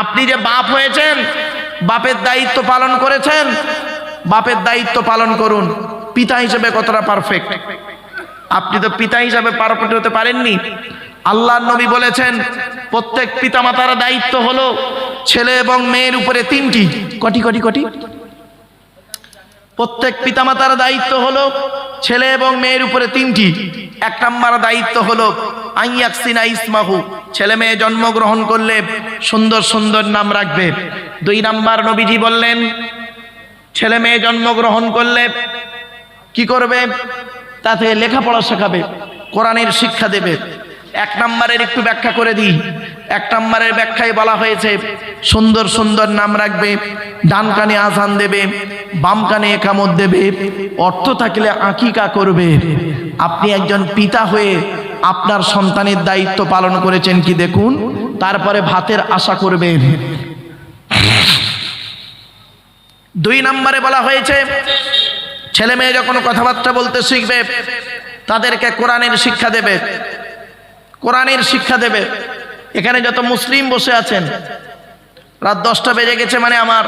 আপনি যে বাপ হয়েছেন, বাপের দায়িত্ব পালন করেছেন, বাপের দায়িত্ব পালন করুন। পিতা হিসেবে কতটা পারফেক্ট আপনি তো পিতা হিসাবে পারফেক্ট হতে পারেননি। আল্লাহ নবী বলেছেন, প্রত্যেক পিতামাতার দায়িত্ব হলো ছেলে এবং মেয়ের উপরে তিনটি। কটি কটি কটি? প্রত্যেক পিতামাতার দায়িত্ব হলো ছেলে এবং মেয়ের উপরে তিনটি। এক নম্বর দায়িত্ব হলো ছেলে মেয়ে জন্মগ্রহণ করলে সুন্দর সুন্দর নাম রাখবে। দুই নাম্বার নবীজি বললেন, ছেলে মেয়ে জন্মগ্রহণ করলে কি করবে? তাতে লেখাপড়া শেখাবে, কোরআনের শিক্ষা দেবে। এক নম্বরের একটু ব্যাখ্যা করে দিই। এক নম্বরের ব্যাখ্যায় বলা হয়েছে, সুন্দর সুন্দর নাম রাখবে, ডান কানে আজান দেবে, বাম কানে একামত দেবে, অর্থ থাকলে আকিকা করবে। আপনি একজন পিতা হয়ে আপনার সন্তানের দায়িত্ব পালন করেছেন কি দেখুন? তারপরে ভাতের আশা করবেন। দুই নম্বরে বলা হয়েছে, ছেলে মেয়ে যখন কথাবার্তা বলতে শিখবে, তাদেরকে কোরআনের শিক্ষা দেবে। কোরআনের শিক্ষা দেবে। এখানে যত মুসলিম বসে আছেন, রাত দশটা বেজে গেছে মানে আমার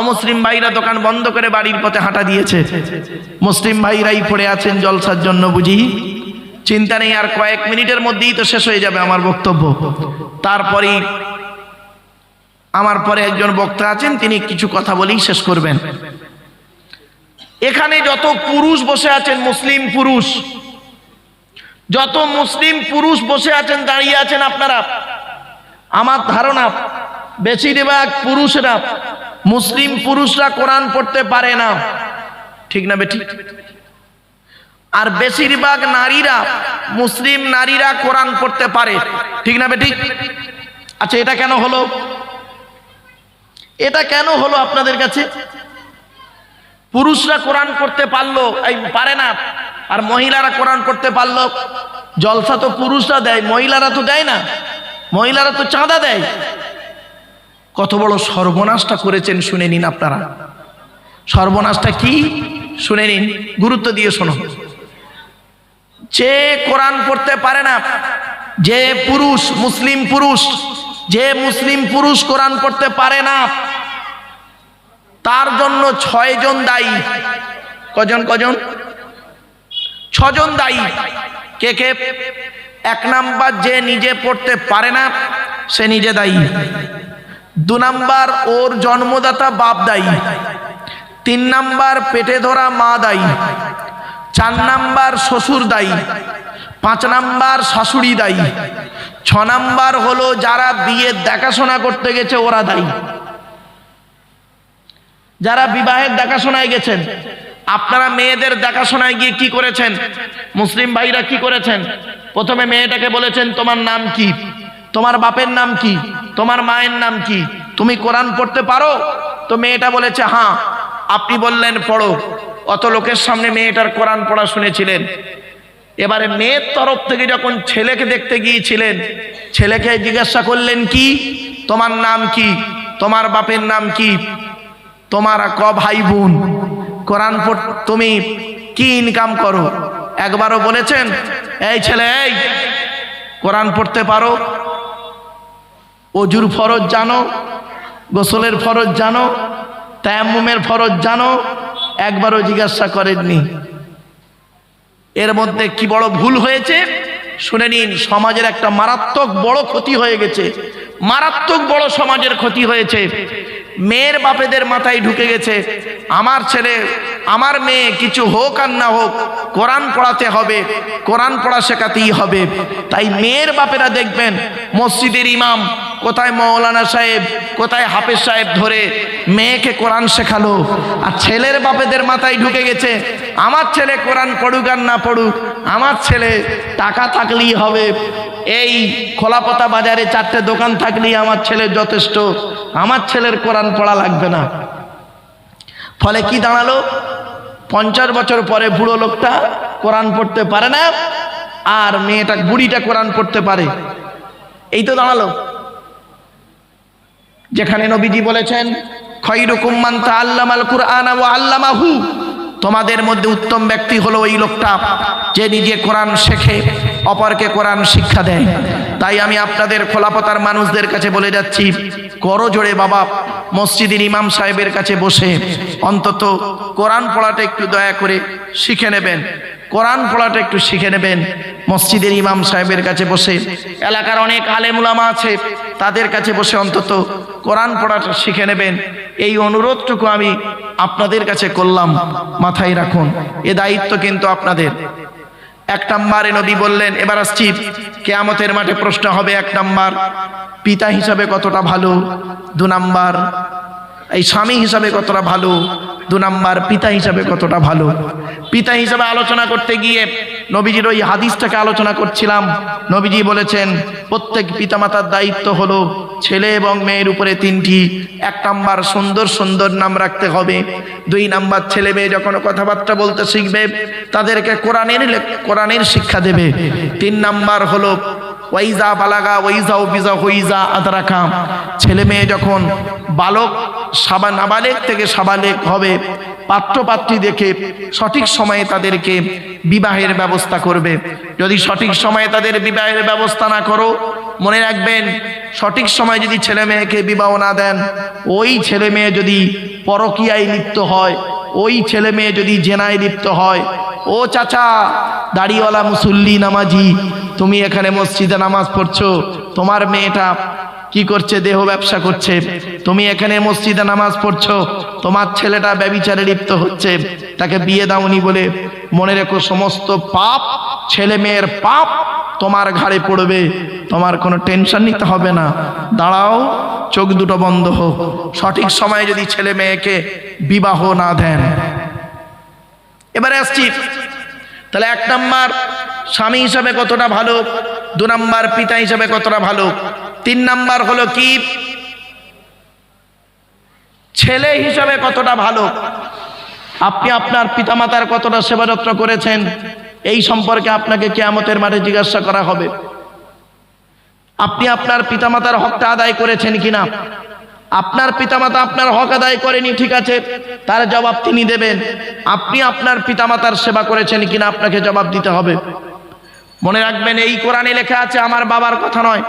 অমুসলিম ভাইরা দোকান বন্ধ করে বাড়ির পথে হাঁটা দিয়েছে। মুসলিম ভাইরাই পড়ে আছেন জলসার জন্য বুঝি? চিন্তা নেই, আর কয়েক মিনিটের মধ্যেই তো শেষ হয়ে যাবে আমার বক্তব্য। তারপরেই, আমার পরে একজন বক্তা আছেন, তিনি কিছু কথা বলেই শেষ করবেন। এখানে যত পুরুষ বসে আছেন, মুসলিম পুরুষ, যত মুসলিম পুরুষ বসে আছেন, দাঁড়িয়ে আছেন আপনারা, আমার ধারণা, বেশিরভাগ পুরুষরা, মুসলিম পুরুষরা কোরআন পড়তে পারে না। ঠিক না বেঠিক? আর বেশিরভাগ নারীরা মুসলিম নারীরা কোরআন পড়তে পারে। ঠিক না বেঠিক আচ্ছা এটা কেন হলো? এটা কেন হলো আপনাদের কাছে? পুরুষরা কোরআন করতে পারল, এই পারে না। আর মহিলারা কোরআন করতে পারল। জলসা তো পুরুষরা দেয়, মহিলারা তো দেয় না। মহিলারা তো চাঁদা দেয়। কত বড় সর্বনাশটা করেছেন, শুনে নিন আপনারা। সর্বনাশটা কি? শুনে নিন, গুরুত্ব দিয়ে শোনো। যে কোরআন পড়তে পারে না, যে পুরুষ মুসলিম পুরুষ, যে মুসলিম পুরুষ কোরআন পড়তে পারে না, তার জন্য ছয়জন দায়ী। কজন কজন? ছজন দায়ী। কে কে? এক নাম্বার যে নিজে পড়তে পারে না, সে নিজে দায়ী। দু নাম্বার ওর জন্মদাতা বাপ দায়ী। তিন নাম্বার পেটে ধরা মা দায়ী। চার নাম্বার শ্বশুর দায়ী, পাঁচ নাম্বার শাশুড়ি দায়ী, ছ নাম্বার হলো যারা বিয়ের দেখাশোনা করতে গেছে ওরা দায়ী। যারা বিবাহের দেখাশোনায় গেছেন, আপনারা মেয়েদের দেখাশোনায় গিয়ে কি করেছেন? মুসলিম ভাইরা কি করেছেন? প্রথমে মেয়েটাকে বলেছেন, তোমার নাম কি? তোমার বাপের নাম কি? তোমার মায়ের নাম কি? তুমি কোরআন পড়তে পারো? তো মেয়েটা বলেছে হ্যাঁ আপনি বললেন পড়ো। অত লোকের সামনে মেয়েটার কোরআন পড়া শুনেছিলেন। এবারে মেয়ের তরফ থেকে যখন ছেলেকে দেখতে গিয়েছিলেন, ছেলেকে জিজ্ঞাসা করলেন, কি? তোমার নাম কি? তোমার বাপের নাম কি? তোমার ক ভাই বোন? কোরআন তুমি কি ইনকাম করো? একবারও বলেছেন, এই ছেলে, এই, কোরআন পড়তে পারো। অজুর ফরজ জানো, গোসলের ফরজ জানো, তায়াম্মুমের ফরজ জানো একবারও জিজ্ঞাসা করেননি। এর মধ্যে কি বড় ভুল হয়েছে? শুনে নিন, সমাজের একটা মারাত্মক বড় ক্ষতি হয়ে গেছে। মারাত্মক বড় সমাজের ক্ষতি হয়েছে। মেয়ের বাপেদের মাথায় ঢুকে গেছে। আমার ছেলে, আমার মেয়ে কিছু হোক আর না হোক, কোরআন পড়াতে হবে, কোরআন পড়া শেখাতেই হবে। তাই মেয়ের বাপেরা দেখবেন, মসজিদের ইমাম, কোথায় মৌলানা সাহেব, কোথায় হাফেজ সাহেব ধরে মেয়েকে কোরআন শেখালো। আর ছেলের বাপেদের মাথায় ঢুকে গেছে, আমার ছেলে কোরআন পড়ুক আর না পড়ুক, আমার ছেলে টাকা থাকলেই হবে। এই খোলাপতা বাজারে চারটে দোকান থাকলেই আমার ছেলে যথেষ্ট। আমার ছেলের কোরআন পড়া লাগবে না। ফলে কি দাঁড়াল? পঞ্চাশ বছর পরে বুড়ো লোকটা কোরআন পড়তে পারে না, আর মেয়েটা, বুড়িটা কোরআন পড়তে পারে। এই তো দাঁড়াল। যেখানে নবীজি বলেছেন, খৈরকুম মান তাআল্লামাল কুরআন আল্লামাহু তোমাদের মধ্যে উত্তম ব্যক্তি হলো ওই লোকটা, যে নিজে কোরআন শেখে, অপরকে কোরআন শিক্ষা দেয়। তাই আমি আপনাদের খোলাপতার মানুষদের কাছে বলে যাচ্ছি, করো জোরে বাবা, মসজিদের ইমাম সাহেবের কাছে বসে অন্তত কোরআন পড়াটা একটু দয়া করে শিখে নেবেন। কোরআন পড়াটা একটু শিখে নেবেন। মসজিদের ইমাম সাহেবের কাছে বসে, এলাকার অনেক আলেমুলামা আছে, তাদের কাছে বসে অন্তত কোরআন পড়াটা শিখে নেবেন। এই অনুরোধটুকু আমি আপনাদের কাছে করলাম, মাথায় রাখুন। এ দায়িত্ব কিন্তু আপনাদের। এক নাম্বারে নবী বললেন, এবার আসছি। কেয়ামতের মাঠে প্রশ্ন হবে এক নাম্বার। পিতা হিসাবে কতটা ভালো? দু নাম্বার। এই স্বামী হিসাবে কতটা ভালো, দু নাম্বার পিতা হিসাবে কতটা ভালো। পিতা হিসাবে আলোচনা করতে গিয়ে নবীজির ওই হাদিসটাকে আলোচনা করছিলাম। নবীজি বলেছেন, প্রত্যেক পিতামাতার দায়িত্ব হলো ছেলে এবং মেয়ের উপরে তিনটি। এক নাম্বার সুন্দর সুন্দর নাম রাখতে হবে। দুই নাম্বার ছেলে মেয়ে যখন কথাবার্তা বলতে শিখবে, তাদেরকে কোরআনের কোরআনের শিক্ষা দেবে। তিন নাম্বার হলো ওয়াইজা বালাগা, ওয়াইজা ওবিজা, হইজা আদরাকা। ছেলে মেয়ে যখন বালক, সাবা নাবালেক থেকে সাবালেক হবে পাত্র পাত্রী দেখে সঠিক সময়ে তাদেরকে বিবাহের ব্যবস্থা করবে। যদি সঠিক সময়ে তাদের বিবাহের ব্যবস্থা না করো, মনে রাখবেন, সঠিক সময় যদি ছেলে মেয়েকে বিবাহ না দেন, ওই ছেলে মেয়ে যদি পরকীয়ায় লিপ্ত হয়, ওই ছেলে মেয়ে যদি জেনায় লিপ্ত হয় ও চাচা, দাড়িওয়ালা মুসল্লি, নামাজি, তুমি এখানে মসজিদে নামাজ পড়ছো, তোমার মেয়েটা কি করছে, দেহ ব্যবসা করছে, তুমি এখানে মসজিদে নামাজ পড়ছো, তোমার ছেলেটা ব্যবিচারে লিপ্ত হচ্ছে, তাকে বিয়ে দাওনি বলে মনে রেখো সমস্ত পাপ, ছেলে মেয়ের পাপ তোমার ঘাড়ে পড়বে, তোমার কোনো টেনশন নিতে হবে না, দাঁড়াও, চোখ দুটো বন্ধ হোক, সঠিক সময়ে যদি ছেলে মেয়েকে বিবাহ না দেন। এবারে আসছি। তাহলে এক নাম্বার, স্বামী হিসাবে কতটা ভালো? দু নাম্বার, পিতা হিসাবে কতটা ভালো? তিন নাম্বার হলো কি? ছেলে হিসাবে কতটা ভালো? আপনি আপনার পিতামাতার কতটা সেবা যত্ন করেছেন? এই সম্পর্কে আপনাকে কেয়ামতের মাঠে জিজ্ঞাসা করা হবে। আপনি আপনার পিতামাতার হকটা আদায় করেছেন কিনা? আপনার পিতামাতা আপনার হক আদায় করেনি, ঠিক আছে? তার জবাব তিনি দেবেন। আপনি আপনার পিতামাতার সেবা করেছেন কিনা আপনাকে জবাব দিতে হবে। মনে রাখবেন, এই কোরআনে লেখা আছে, আমার বাবার কথা নয়।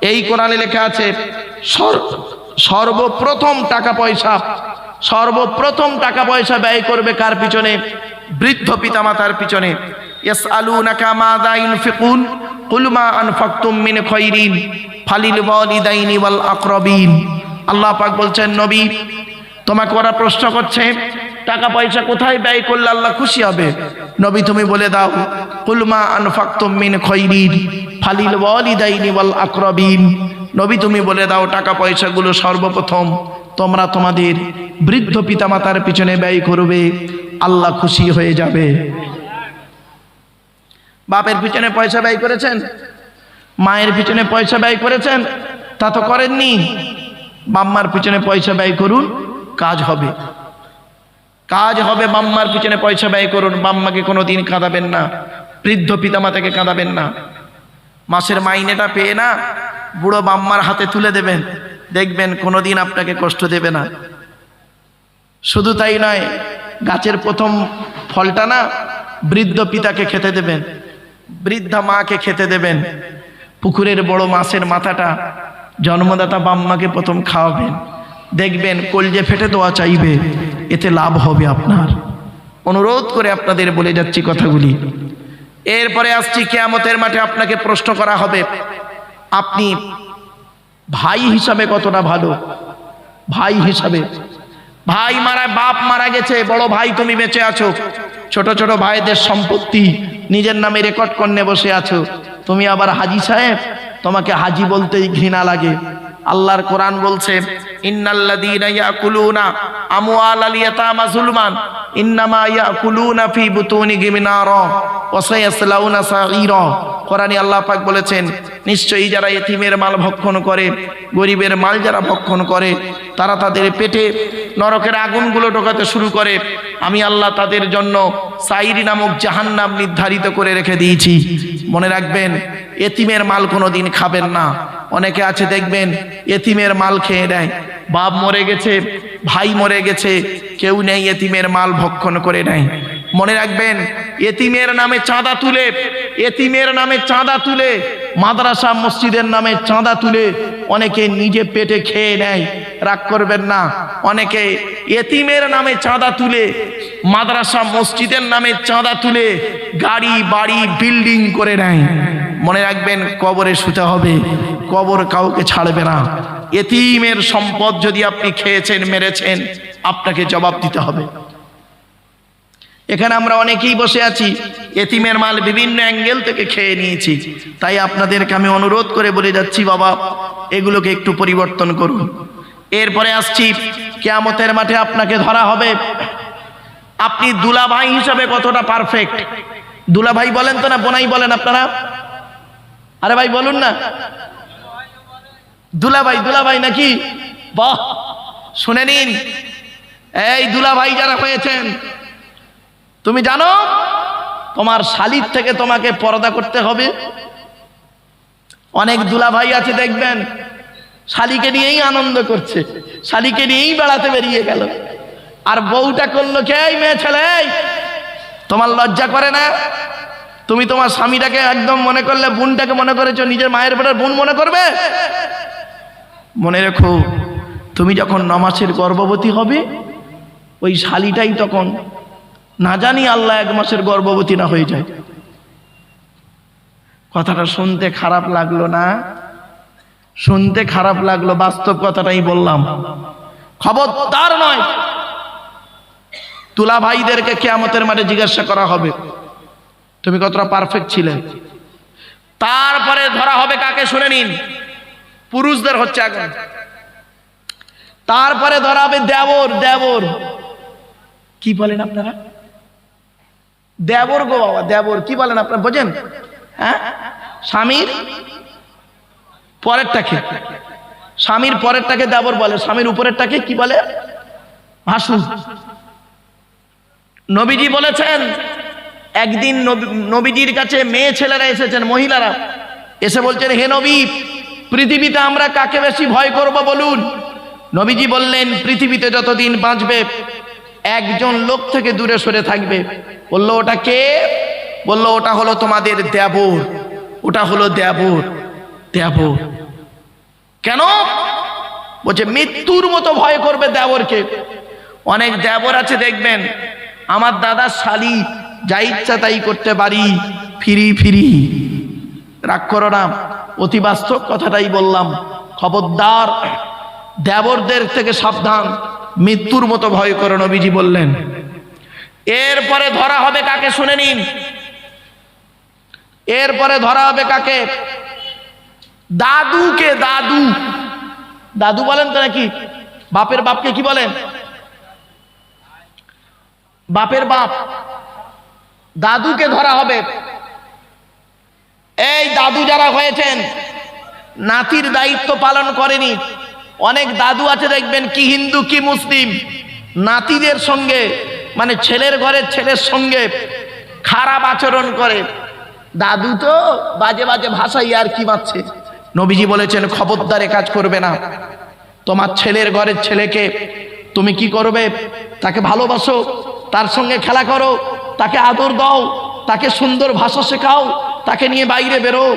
এই কোরআনে লেখা আছে, সর- সর্বপ্রথম টাকা পয়সা সর্বপ্রথম টাকা পয়সা ব্যয় করবে কার পিছনে? বৃদ্ধ পিতামাতার পিছনে। ইয়াসআলুনাকা মাযা ইউনফিকুন কুল মা আনফাকতুম মিন খায়রিন ফালিল ওয়ালিদাইনি ওয়াল আকরাবিন। আল্লাহ পাক বলছেন, নবী, তোমাকে ওরা প্রশ্ন করছে, টাকা পয়সা কোথায় ব্যয় করলে আল্লাহ খুশি হবে? নবী তুমি বলে দাও কুলমা আনফাকতুম মিন খৈরিন ফালিল ওয়ালিদাইনি ওয়াল আকরাবিন। নবী তুমি বলে দাও, টাকা পয়সাগুলো সর্বপ্রথম তোমরা তোমাদের বৃদ্ধ পিতামাতার পিছনে ব্যয় করবে, আল্লাহ খুশি হয়ে যাবে। বাপের পিছনে পয়সা ব্যয় করেছেন? মায়ের পিছনে পয়সা ব্যয় করেছেন? তা তো করেননি। বাম্মার পিছনে পয়সা ব্যয় করুন, কাজ হবে। কাজ হবে বাম্মার পিছনে পয়সা ব্যয় করুন, বাম্মাকে কোনো দিন কাঁদাবেন না, বৃদ্ধ পিতামাতাকে কাঁদাবেন না। মাসের মাইনেটা পেয়ে না, বুড়ো বাম্মার হাতে তুলে দেবেন। দেখবেন কোনোদিন আপনাকে কষ্ট দেবে না। শুধু তাই নয়, গাছের প্রথম ফলটা না, বৃদ্ধ পিতাকে খেতে দেবেন, বৃদ্ধা মাকে খেতে দেবেন। পুকুরের বড় মাছের মাথাটা জন্মদাতা বাম্মাকে প্রথম খাওয়াবেন। দেখবেন কলজে ফেটে দোয়া চাইবে, এতে লাভ হবে আপনার। অনুরোধ করে আপনাদের বলে যাচ্ছি কথাগুলি। এরপরে আসছি কেয়ামতের মাঠে আপনাকে প্রশ্ন করা হবে, আপনি ভাই হিসাবে কতটা ভালো? ভাই হিসাবে। ভাই মারা, বাপ মারা গেছে, বড় ভাই তুমি বেঁচে আছো। ছোট ছোট ভাইদের সম্পত্তি, নিজের নামে রেকর্ড করনে বসে আছো। তুমি আবার হাজি সাহেব? তোমাকে হাজি বলতেই ঘৃণা লাগে। আল্লাহর কোরআন বলছে ইন্নাল্লাযীনা ইয়াকুলুনা ইন্নামা বলেছেন, নিশ্চয়ই যারা এতিমের মাল ভক্ষণ করে, গরিবের মাল যারা ভক্ষণ করে, তারা তাদের পেটে নরকের আগুনগুলো ঢোকাতে শুরু করে। আমি আল্লাহ তাদের জন্য সাইরি নামক জাহান্নাম নির্ধারিত করে রেখে দিয়েছি। মনে রাখবেন, এতিমের মাল কোনো দিন খাবেন না। অনেকে আছে দেখবেন, এতিমের মাল খেয়ে নেয়। বাপ মরে গেছে, ভাই মরে গেছে, কেউ নেই এতিমের মাল ভক্ষণ করে নেয় মনে রাখবেন, এতিমের নামে চাঁদা তুলে, এতিমের নামে চাঁদা তুলে, মাদ্রাসা মসজিদের নামে চাঁদা তুলে অনেকে নিজে পেটে খেয়ে নেয়। রাগ করবেন না, অনেকে এতিমের নামে চাঁদা তুলে, মাদ্রাসা মসজিদের নামে চাঁদা তুলে গাড়ি, বাড়ি, বিল্ডিং করে নেয়। মনে রাখবেন, কবরে শুতে হবে। কবর কাউকে ছাড়বে না। এতিমের সম্পদ যদি আপনি খেয়েছেন, মেরেছেন, আপনাকে জবাব দিতে হবে। এখানে আমরা অনেকেই বসে আছি। এতিমের মাল বিভিন্ন অ্যাঙ্গেল থেকে খেয়ে নিয়েছি। তাই আপনাদেরকে আমি অনুরোধ করে বলে যাচ্ছি, বাবা, এগুলোকে একটু পরিবর্তন করুন। এরপরে আসছি, কেয়ামতের মাঠে আপনাকে ধরা হবে। আপনি দুলাভাই হিসাবে কতটা পারফেক্ট দুলাভাই বলেন তো না, বোনাই বলেন আপনারা? আরে ভাই বলুন না। দুলাভাই দুলাভাই নাকি? বাহ, শুনে নিন। এই দুলাভাই যারা হয়েছেন, তুমি জানো, তোমার শালির থেকে তোমাকে পর্দা করতে হবে। অনেক দুলাভাই আছে, দেখবেন, শালিকে নিয়েই আনন্দ করছে, শালিকে নিয়েই বেড়াতে বেরিয়ে গেল। আর বউটা করল কে মেয়ে ছেলে? তোমার লজ্জা করে না? তুমি তোমার স্বামীটাকে একদম মনে করলে, বোনটাকে মনে করেছ, নিজের মায়ের বেটার বোন মনে করবে? মনে রেখো, তুমি যখন নমাসের গর্ভবতী হবে, ওই শালিটাই তখন না জানি আল্লাহ এক মাসের গর্ভবতী না হয়ে যায়। কথাটা শুনতে খারাপ লাগল না? শুনতে খারাপ লাগল, বাস্তব কথাটাই বললাম। খবরদার নয়। তুলা ভাইদেরকে কেয়ামতের মাঠে জিজ্ঞাসা করা হবে। তুমি কতটা পারফেক্ট ছিলে। তারপরে ধরা হবে কাকে শুনে নিন। পুরুষদের হচ্ছে এখন তারপরে ধরা হবে দেবর দেবর। কি বলেন আপনারা? দেবর গো বাবা, দেবর। কি বলেন আপনারা? বোঝেন? হ্যাঁ? স্বামীর পরেরটাকে। স্বামীর পরেরটাকে দেবর বলে। স্বামীর উপরেরটাকে কি বলে? ভাসুর। নবীজি বলেছেন একদিন নবী- নবীজির কাছে মেয়ে ছেলেরা এসেছেন, মহিলারা। এসে বলছেন, হে নবী, পৃথিবীতে আমরা কাকে বেশি ভয় করব বলুন? নবীজি বললেন, পৃথিবীতে যতদিন বাঁচবে, একজন লোক থেকে দূরে সরে থাকবে। বলল, ওটা কে? বলল, ওটা হলো তোমাদের দেবর। ওটা হলো দেবর দেবর। কেন? বলছে, মৃত্যুর মতো ভয় করবে দেবরকে। অনেক দেবর আছে, দেখবেন। আমার দাদা শালি যা ইচ্ছা তাই করতে পারি, ফিরি ফিরি। রাগ করো না অতি বাস্তব কথাটাই বললাম। খবরদার, দেবরদের থেকে সাবধান, মৃত্যুর মতো ভয় করো নবীজি বললেন। এরপরে ধরা হবে কাকে শুনে নিন। এরপরে ধরা হবে কাকে? দাদুকে, দাদু। দাদু বলেন তো নাকি? বাপের বাপকে কি বলেন? বাপের বাপ। দাদুকে ধরা হবে। এই দাদু যারা হয়েছেন, নাতির দায়িত্ব পালন করেনি। অনেক দাদু আছে, দেখবেন কি হিন্দু, কি মুসলিম। নাতিদের সঙ্গে মানে ছেলের ঘরের ছেলের সঙ্গে খারাপ আচরণ করে। দাদু তো বাজে বাজে ভাষাই আর কি মারছে? নবীজি বলেছেন, খবরদারে কাজ করবে না। তোমার ছেলের ঘরের ছেলেকে তুমি কি করবে? তাকে ভালোবাসো, তার সঙ্গে খেলা করো। তাকে আদর দাও, তাকে সুন্দর ভাষা শেখাও, তাকে নিয়ে বাইরে বেরো।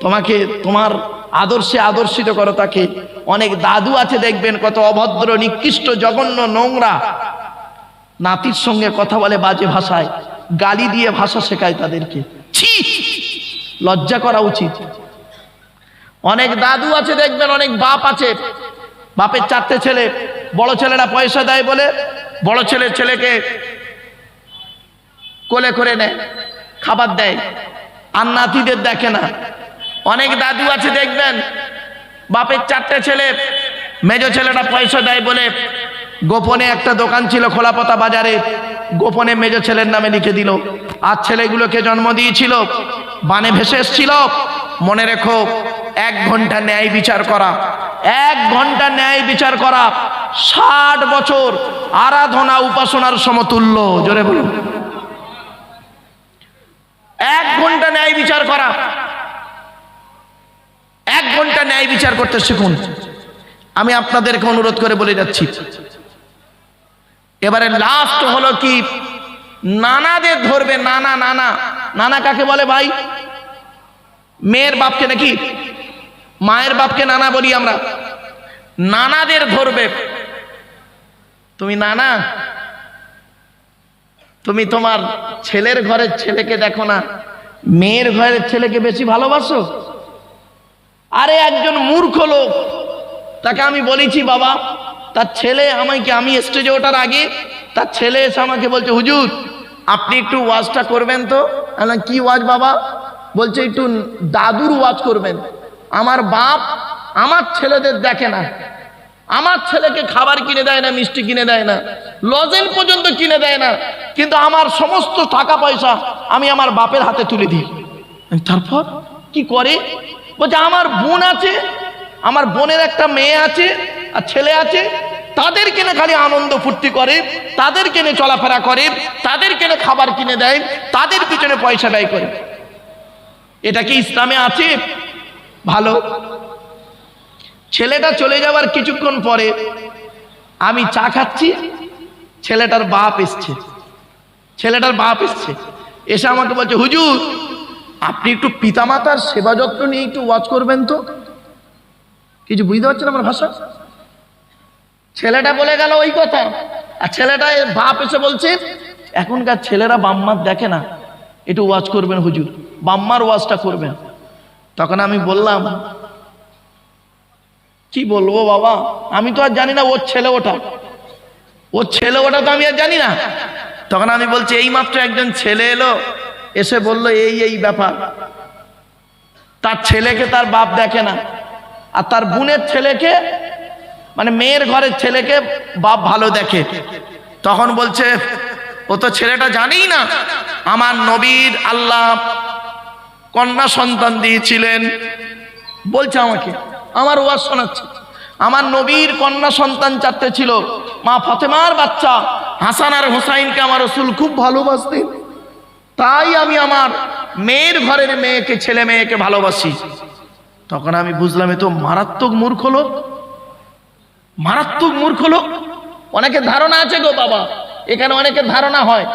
তোমাকে, তোমার আদর্শে আদর্শিত করো তাকে। অনেক দাদু আছে দেখবেন, কত অভদ্র, নিকৃষ্ট, জঘন্য নোংরা। নাতির সঙ্গে কথা বলে বাজে ভাষায়, গালি দিয়ে ভাষা শেখায় তাদেরকে। ছি! লজ্জা করা উচিত। অনেক দাদু আছে দেখবেন, অনেক বাপ আছে। বাপের চারটে ছেলে, বড় ছেলেরা পয়সা দেয় বলে, বড় ছেলে ছেলেকে কোলে করে নেয়, খাবার দেয়। আর নাতিদের দেখে না। অনেক দাদু আছে, দেখবেন, বাপের চারটে ছেলে, মেজ ছেলেটা পয়সা দেয় বলে গোপনে একটা দোকান ছিল খোলাপতা বাজারে, গোপনে মেজ ছেলের নামে লিখে দিল আর ছেলেগুলোকে জন্ম দিয়েছিল, বানে ভেসে এসছিল, মনে রেখো, এক ঘণ্টা ন্যায় বিচার করা, এক ঘণ্টা ন্যায় বিচার করা, ষাট বছর আরাধনা উপাসনার সমতুল্য। জোরে বলুন। এক ঘণ্টা ন্যায় বিচার করা। এক ঘণ্টা ন্যায় বিচার করতে শিখুন। আমি আপনাদেরকে অনুরোধ করে বলে যাচ্ছি। এবারে লাস্ট হলো কি? নানাদের ধরবে, নানা নানা। নানা কাকে বলে ভাই? মেয়ের বাপকে নাকি? মায়ের বাপকে নানা বলি আমরা। নানাদের ধরবে। তুমি নানা তুমি তোমার ছেলের ঘরের ছেলেকে দেখো না। মেয়ের ঘরের ছেলেকে বেশি ভালোবাসো? আরে একজন মূর্খ লোক। তাকে আমি বলেছি, বাবা, তার ছেলে আমাকে, আমি স্টেজে ওঠার আগে তার ছেলে এসে আমাকে বলছে, হুজুর, আপনি একটু ওয়াজটা করবেন তো? কি ওয়াজ বাবা? বলছে, একটু দাদুর ওয়াজ করবেন। আমার বাপ আমার ছেলেদের দেখে না। আমার ছেলেকে খাবার কিনে দেয় না, মিষ্টি কিনে দেয় না, লজেন পর্যন্ত কিনে দেয় না, কিন্তু আমার সমস্ত টাকা পয়সা আমি আমার বাপের হাতে তুলে দিই। তারপর কি করে? বলছে, আমার বোন আছে, আমার বোনের একটা মেয়ে আছে, আর ছেলে আছে, তাদের কেনে খালি আনন্দ ফুর্তি করে, তাদের কেনে চলাফেরা করে, তাদের কেনে খাবার কিনে দেয়, তাদের পিছনে পয়সা ব্যয় করে। এটা কি ইসলামে আছে? ভালো? ছেলেটা চলে যাওয়ার কিছুক্ষণ পরে আমি চা খাচ্ছি, ছেলেটার বাপ এসছে। ছেলেটার বাপ এসছে। এসে আমাকে বলছে, হুজুর, আপনি একটু পিতামাতার সেবা যত্ন নিয়ে একটু ওয়াচ করবেন তো? কিছু বুঝতে পারছেন আমার ভাষা? ছেলেটা বলে গেল, ওই কথা। আর ছেলেটা বাপ এসে বলছে, এখনকার ছেলেরা বাম্মার দেখে না। একটু ওয়াচ করবেন হুজুর। বাম্মার ওয়াজটা করবেন। তখন আমি বললাম কি বলব বাবা? আমি তো আর জানি না ওর ছেলে ওটা। ওর ছেলে ওটা তো আমি আর জানি না। তখন আমি বলছি এই মাত্র একজন ছেলে এলো, এসে বলল, এই এই ব্যাপার। তার ছেলেকে তার বাপ দেখে না। আর তার বোনের ছেলেকে মানে মেয়ের ঘরের ছেলেকে বাপ ভালো দেখে। তখন বলছে, ও তো ছেলেটা জানেই না। আমার নবীর আল্লাহ কন্যা সন্তান দিয়েছিলেন। বলছে আমাকে। আমার ওয়াজ শোনাচ্ছে। আমার নবীর কন্যা সন্তান চারটে ছিল। মা ফাতেমার বাচ্চা, হাসান আর হোসাইনকে আমার রসুল খুব ভালোবাসতেন। তাই আমি আমার মেয়ের ঘরের মেয়েকে, ছেলে মেয়েকে ভালোবাসি। তখন আমি বুঝলাম, এ তো মারাত্মক মূর্খ লোক। মারাত্মক মূর্খ লোক। অনেকের ধারণা আছে গো বাবা, এখানে অনেকের ধারণা হয়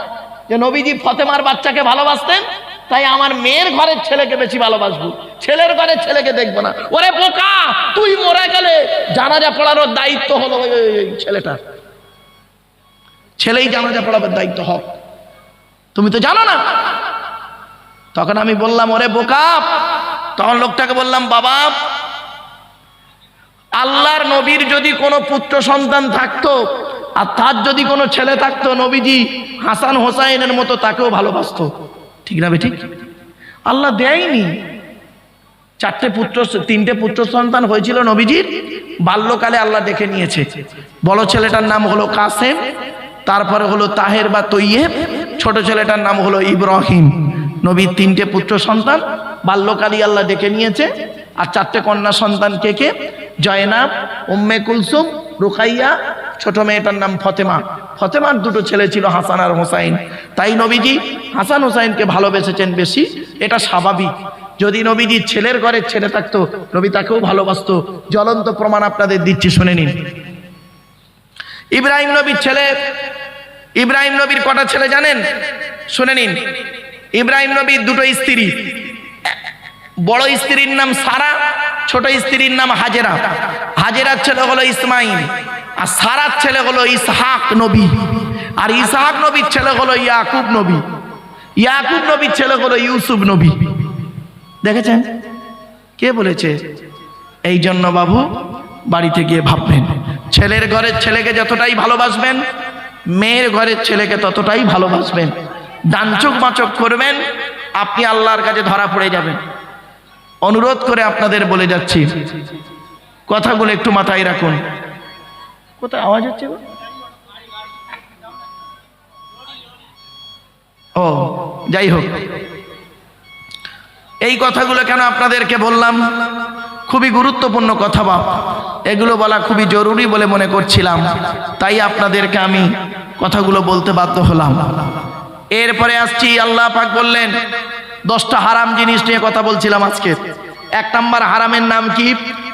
যে নবীজি ফতেমার বাচ্চাকে ভালোবাসতেন। তাই আমার মেয়ের ঘরের ছেলেকে বেশি ভালোবাসবো। ছেলের ঘরের ছেলেকে দেখব না। ওরে বোকা, তুই মরে গেলে জানাজা পড়ানোর দায়িত্ব হলো ওই ছেলেটার। ছেলেই জানাজা পড়াবার দায়িত্ব হোক। তুমি তো জানো না। তখন আমি বললাম, ওরে বোকা। তখন লোকটাকে বললাম, বাবা, আল্লাহর নবীর যদি কোনো পুত্র সন্তান থাকতো আর তার যদি কোনো ছেলে থাকতো, নবীজি হাসান হোসাইনের মতো তাকেও ভালোবাসতো। ঠিক না ঠিক আল্লাহ দেয়নি। চারটে পুত্র, তিনটে পুত্র সন্তান হয়েছিল নবীজির, বাল্যকালে আল্লাহ দেখে নিয়েছে। বড় ছেলেটার নাম হলো কাসেম, তারপরে হলো তাহের বা তৈয়েব, ছোট ছেলেটার নাম হলো ইব্রাহিম। নবীর তিনটে পুত্র সন্তান বাল্যকালী আল্লাহ দেখে নিয়েছে। আর চারটে কন্যা সন্তান কে কে? জয়নাব, উম্মে কুলসুম, রুকাইয়া ছোট মেয়েটার নাম ফতেমা। ফতেমার দুটো ছেলে ছিল হাসান আর হোসাইন। তাই নবীজি হাসান হোসাইনকে ভালোবেসেছেন বেশি। এটা স্বাভাবিক। যদি নবীজির ছেলের ঘরের ছেলে থাকতো, নবী তাকেও ভালোবাসত। জ্বলন্ত প্রমাণ আপনাদের দিচ্ছি, শুনে নিন। ইব্রাহিম নবীর ছেলে, ইব্রাহিম নবীর কটা ছেলে জানেন? শুনে নিন। ইব্রাহিম নবীর দুটো স্ত্রী। বড় স্ত্রীর নাম সারা, ছোট স্ত্রীর নাম হাজেরা। হাজেরার ছেলে হলো ইসমাইল। আর সারার ছেলে হলো ইসহাক নবী। আর ইসহাক নবীর ছেলে হলো ইয়াকুব নবী। ইয়াকুব নবীর ছেলে হলো ইউসুফ নবী। দেখেছেন? কে বলেছে? এই জন্য বাবু বাড়িতে গিয়ে ভাববেন, ছেলের ঘরের ছেলেকে যতটাই ভালোবাসবেন, মেয়ের ঘরের ছেলেকে ততটাই ভালোবাসবেন। ডানচুক মাচক করবেন, আপনি আল্লাহর কাছে ধরা পড়ে যাবেন। অনুরোধ করে আপনাদের বলে যাচ্ছি, কথাগুলো একটু মাথায় রাখুন। কোথায় আওয়াজ হচ্ছে গো? ও, যাই হোক। এই কথাগুলো কেন আপনাদেরকে বললাম? খুবই গুরুত্বপূর্ণ কথা বাপ। এগুলো বলা খুবই জরুরি বলে মনে করছিলাম। তাই আপনাদেরকে আমি কথাগুলো বলতে বাধ্য হলাম। এরপরে আসছি, আল্লাহ পাক বললেন, দশটা হারাম জিনিস নিয়ে কথা বলছিলাম আজকে। এক নাম্বার হারামের নাম কি?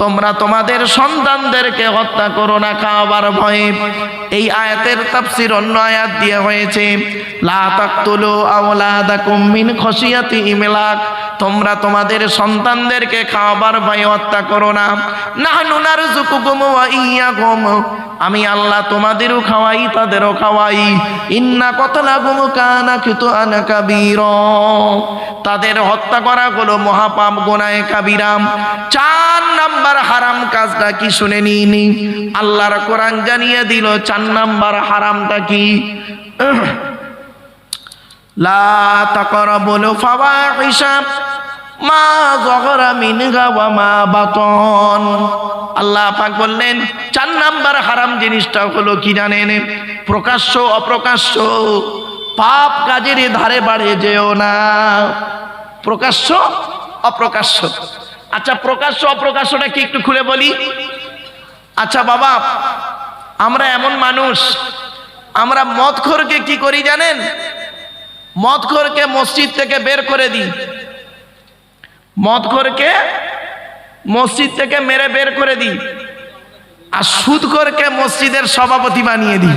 তোমরা তোমাদের সন্তানদেরকে হত্যা করো না খাওয়াবার ভয়ে। এই আয়াতের তাফসির অন্য আয়াত দিয়ে হয়েছে, লা তাকতুলু আওলাদাকুম মিন ইমলাক। তোমরা তোমাদের সন্তানদেরকে খাওয়াবার ভয়ে হত্যা করো না। নাহনু নারযুকুকুম ওয়া ইয়্যাকুম আমি আল্লাহ তোমাদেরও খাওয়াই, তাদেরও খাওয়াই। ইন্না কতলাকুম কানা কিতু আনা কাবীরা। তাদের হত্যা করা হলো মহাপাপ গোনায় কাবিরাম চার নাম্বার হারাম কাজটা কি শুনে নিনি আল্লাহর কোরআন জানিয়ে দিল, চার নাম্বার হারামটা কি? আল্লাহ বললেন, চার নাম্বার হারাম জিনিসটা হলো কি জানেন? প্রকাশ্য, অপ্রকাশ্য। পাপ কাজের ধারে বাড়ে যেও না। প্রকাশ্য, অপ্রকাশ্য। আচ্ছা প্রকাশ্য, অপ্রকাশ্যটা কি একটু খুলে বলি? আচ্ছা বাবা, আমরা এমন মানুষ, আমরা মদখোরকে কি করি জানেন? মদখোরকে মসজিদ থেকে বের করে দিই। মদখোরকে মসজিদ থেকে মেরে বের করে দিই। আর সুদখোরকে মসজিদের সভাপতি বানিয়ে দিই।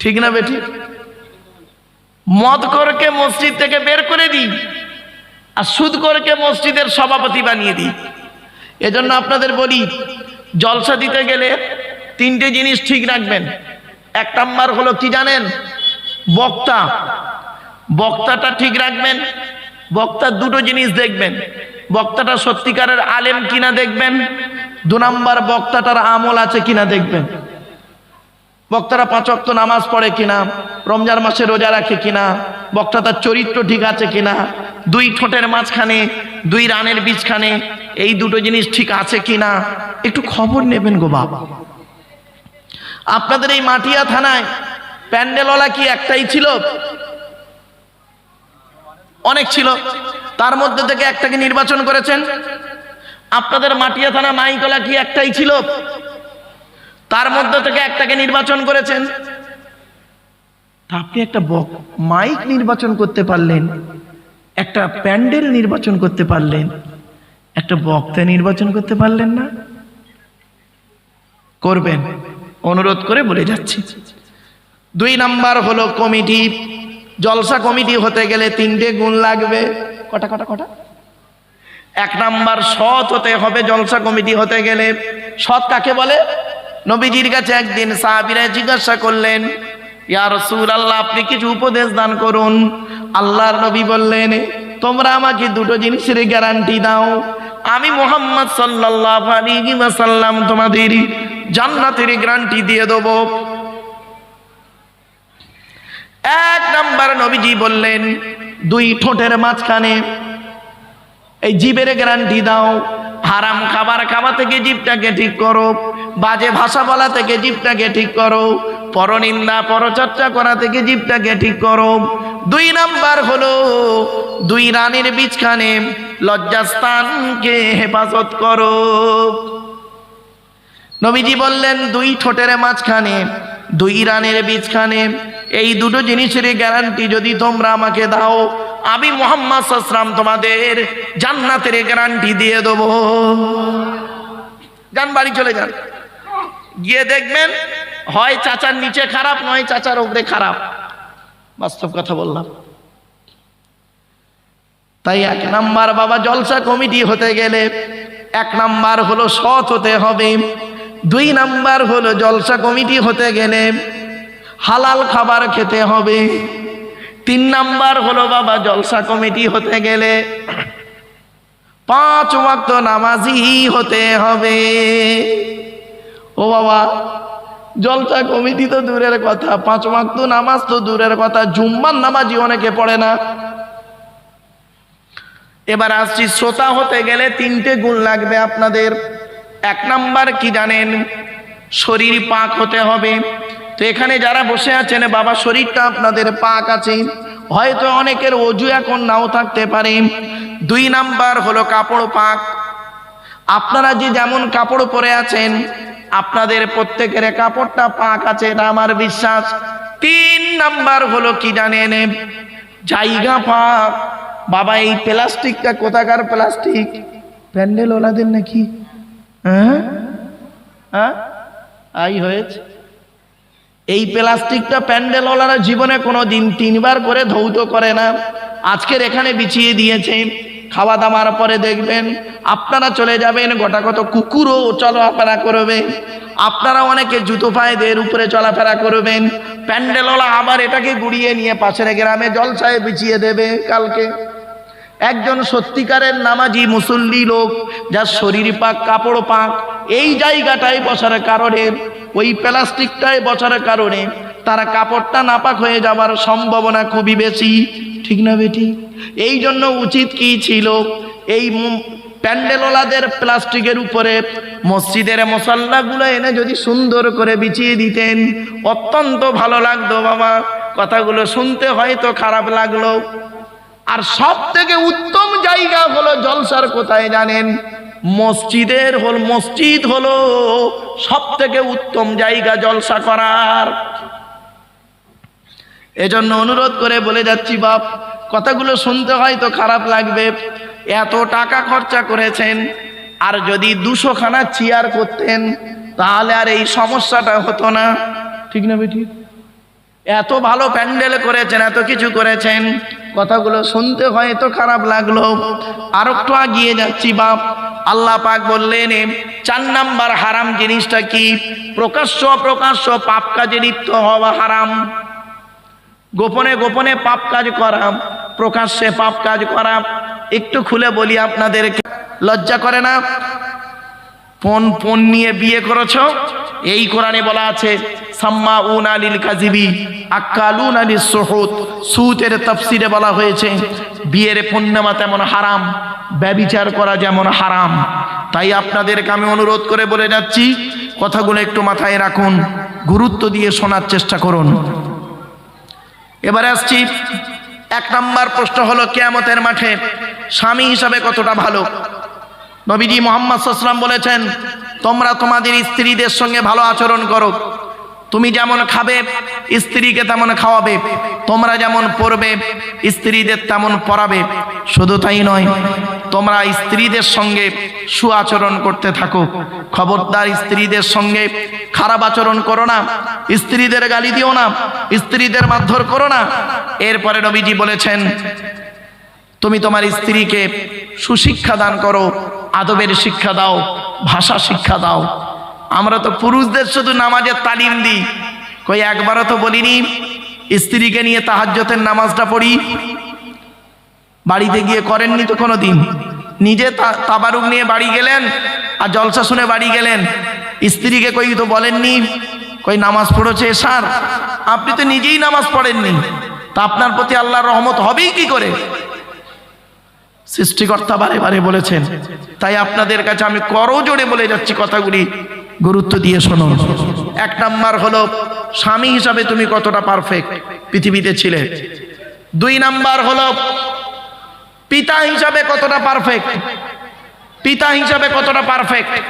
ঠিক না বেটি? মদখোরকে মসজিদ থেকে বের করে দিই। আর সুদখোরকে মসজিদের সভাপতি বানিয়ে দিই। এজন্য আপনাদের বলি, জলসা দিতে গেলে তিনটে জিনিস ঠিক রাখবেন। এক নাম্বার হলো কি জানেন? বক্তা। বক্তাটা ঠিক রাখবেন। বক্তার দুটো জিনিস দেখবেন। বক্তাটা সত্যিকারের আলেম কিনা দেখবেন। দু নাম্বার, বক্তাটার আমল আছে কিনা দেখবেন। বক্তারা পাঁচ অক্ত নামাজ পড়ে কিনা? রমজান মাসে রোজা রাখে কিনা? বক্তা তার চরিত্র ঠিক আছে কিনা? দুই ঠোঁটের মাঝখানে, দুই রানের বীজখানে, এই দুটো জিনিস ঠিক আছে কিনা একটু খবর নেবেন গো বাবা। আপনাদের এই মাটিয়া থানায় প্যান্ডেলওয়ালা কি একটাই ছিল? অনেক ছিল। তার মধ্যে থেকে একটাকে নির্বাচন করেছেন? আপনাদের মাটিয়া থানা মাইকলা কি একটাই ছিল? তার মধ্যে থেকে একটাকে নির্বাচন করেছেন? আপনি একটা মাইক নির্বাচন করতে পারলেন। একটা প্যান্ডেল নির্বাচন করতে পারলেন, একটা বক্তা নির্বাচন করতে পারলেন না। করবেন, অনুরোধ করে বলে যাচ্ছি। দুই নাম্বার হলো কমিটি, জলসা কমিটি হতে গেলে তিনটে গুণ লাগবে। কটা কটা কটা? এক নাম্বার সৎ হতে হবে, জলসা কমিটি হতে গেলে। সৎ কাকে বলে? নবীজির কাছে একদিন সাহাবিরা জিজ্ঞাসা করলেন আল্লাহ আপনি কিছু উপদেশ দান করুন। আল্লাহর নবী বললেন, তোমরা আমাকে দুটো জিনিসের গ্যারান্টি দাও। আমি মোহাম্মদ সাল্লাল্লাহু আলাইহি ওয়াসাল্লাম তোমাদের জান্নাতের গ্যারান্টি দিয়ে দেবো। এক নাম্বার নবীজি বললেন, দুই ঠোঁটের মাঝখানে এই জীবের গ্যারান্টি দাও। হারাম খাবার খাওয়া থেকে জীবটাকে ঠিক করো, বাজে ভাষা বলা থেকে জীবটাকে ঠিক করো পরনিন্দা, পরচর্চা করা থেকে জীবটাকে ঠিক করো। দুই নাম্বার হলো, দুই রানের বীজখানে লজ্জাস্থানকে হেফাজত করো। নবীজি বললেন, দুই ঠোঁটের মাঝখানে, দুই রানের বীজখানে, এই দুটো জিনিসের গ্যারান্টি যদি তোমরা আমাকে দাও, আমি মোহাম্মদ সাসরাম তোমাদের জান্নাতের গ্যারান্টি দিয়ে দেবো। যান, বাড়ি চলে যান। গিয়ে দেখবেন হয় চাচার নিচে খারাপ, নয় চাচার উপরে খারাপ। বাস্তব কথা বললাম। তাই এক নাম্বার বাবা জলসা কমিটি হতে গেলে এক নাম্বার হলো সৎ হতে হবে। দুই নাম্বার হলো জলসা কমিটি হতে গেলে হালাল খাবার খেতে হবে। তিন নাম্বার হলো বাবা জলসা কমিটি হতে গেলে পাঁচ ওয়াক্ত নামাজি হতে হবে। ও বাবা জলসা কমিটি তো দূরের কথা, পাঁচ মাক্ত নামাজ তো দূরের কথা, জুম্মার নামাজই অনেকে পড়ে না। এবার আসছি, শ্রোতা হতে গেলে তিনটে গুণ লাগবে আপনাদের। এক নাম্বার, কি জানেন? শরীর পাক হতে হবে। তো এখানে যারা বসে আছেন, বাবা, শরীরটা আপনাদের পাক আছে। হয়তো অনেকের অজু এখন নাও থাকতে পারে। দুই নাম্বার হলো কাপড় পাক। আপনারা যে যেমন কাপড় পরে আছেন আপনাদের প্রত্যেকের কাপড়টা পাক আছে, এটা আমার বিশ্বাস। তিন নাম্বার হলো কি জানেন? জায়গা পাক। বাবা, এই প্লাস্টিকটা কোথাকার প্লাস্টিক? প্যান্ডেল ওলাদের নাকি? হ্যাঁ? হ্যাঁ? আই হয়েছে। এই প্লাস্টিকটা প্যান্ডেলওয়ালারা জীবনে কোনো দিন তিনবার করে ধৌত করে না। আজকের এখানে বিছিয়ে দিয়েছে। খাওয়া দাওয়ার পরে দেখবেন আপনারা চলে যাবেন গোটা কত কুকুরও চলাফেরা করবে। আপনারা অনেকে জুতো পায়েদের উপরে চলাফেরা করবেন। প্যান্ডেলওয়ালা আবার এটাকে গুড়িয়ে নিয়ে পাশের গ্রামে জলসায় বিছিয়ে দেবে কালকে। একজন সত্যিকারের নামাজি মুসল্লি লোক, যার শরীর পাক, কাপড় পাক, এই জায়গাটায় বসার কারণে, ওই প্লাস্টিকটায় বসার কারণে তারা কাপড়টা নাপাক হয়ে যাওয়ার সম্ভাবনা খুবই বেশি। ঠিক না বেটি? এই জন্য উচিত কি ছিল? এই প্যান্ডেলওয়ালাদের প্লাস্টিকের উপরে মসজিদের মশাল্লাগুলো এনে যদি সুন্দর করে বিছিয়ে দিতেন, অত্যন্ত ভালো লাগতো বাবা। কথাগুলো শুনতে হয়তো খারাপ লাগল। আর সব থেকে উত্তম জায়গা হলো জলসার কোথায় জানেন? মসজিদের হল মসজিদ হলো সব থেকে উত্তম জায়গা জলসা করার। এজন্য অনুরোধ করে বলে যাচ্ছি, বাপ, কথাগুলো শুনতে হয়তো খারাপ লাগবে। এত টাকা খরচা করেছেন, আর যদি দুশো খানা চেয়ার করতেন, তাহলে আর এই সমস্যাটা হতো না। ঠিক না বেঠিক এত ভালো প্যান্ডেল করেছেন, এত কিছু করেছেন, কথাগুলো শুনতে হয়তো খারাপ লাগল। আর একটু আগিয়ে যাচ্ছি, বাপ, আল্লাহ পাক বললেন চার নাম্বার হারাম জিনিসটা কি? প্রকাশ্য প্রকাশ্য পাপ কাজে লিপ্ত হওয়া হারাম। গোপনে গোপনে পাপ কাজ করাম, প্রকাশ্যে পাপ কাজ করাম। একটু খুলে বলি আপনাদেরকে, লজ্জা করে না? পন পন নিয়ে বিয়ে করেছ? এই কোরআনে বলা আছে সাম্মা উন আলিল কাজিবি আক্কালুন আলী সোহত সুতের তফসিরে বলা হয়েছে, বিয়ের পূর্ণিমা তেমন হারাম, ব্যবিচার করা যেমন হারাম। তাই আপনাদেরকে আমি অনুরোধ করে বলে যাচ্ছি, কথাগুলো একটু মাথায় রাখুন, গুরুত্ব দিয়ে শোনার চেষ্টা করুন। এবারে আসছি। এক নম্বর প্রশ্ন হলো, কেয়ামতের মাঠে স্বামী হিসাবে কতটা ভালো? নবীজি মোহাম্মদ সাল্লাম বলেছেন, তোমরা তোমাদের স্ত্রীদের সঙ্গে ভালো আচরণ করো। তুমি যেমন খাবে, স্ত্রীকে তেমন খাওয়াবে, তোমরা যেমন পড়বে স্ত্রীদের তেমন পড়াবে শুধু তাই নয়, তোমরা স্ত্রীদের সঙ্গে সুআচরণ করতে থাকো। খবরদার স্ত্রীদের সঙ্গে খারাপ আচরণ করো না, স্ত্রীদের গালি দিও না, স্ত্রীদের মারধর করো না। এরপরে নবীজি বলেছেন, তুমি তোমার স্ত্রীকে সুশিক্ষা দান করো, আদবের শিক্ষা দাও, ভাষা শিক্ষা দাও আমরা তো পুরুষদের শুধু নামাজের তালিম দিই। কই একবারও তো বলিনি, স্ত্রীকে নিয়ে তাহাজ্যতের নামাজটা পড়ি। বাড়িতে গিয়ে করেননি তো কোনো দিন নিজে তাবারুক নিয়ে বাড়ি গেলেন আর জলসা শুনে বাড়ি গেলেন। স্ত্রীকে কই তো বলেননি, কই নামাজ পড়েছে সার আপনি তো নিজেই নামাজ পড়েননি। তা আপনার প্রতি আল্লাহর রহমত হবেই কি করে? সৃষ্টিকর্তা বারে বারে বলেছেন, তাই আপনাদের কাছে আমি করো জোরে বলে যাচ্ছি কথাগুলি। গুরুত্ব দিয়ে শোনো। এক নাম্বার হলো, স্বামী হিসাবে তুমি কতটা পারফেক্ট পৃথিবীতে ছিলে। দুই নাম্বার হলো, পিতা হিসাবে কতটা পারফেক্ট পিতা হিসাবে কতটা পারফেক্ট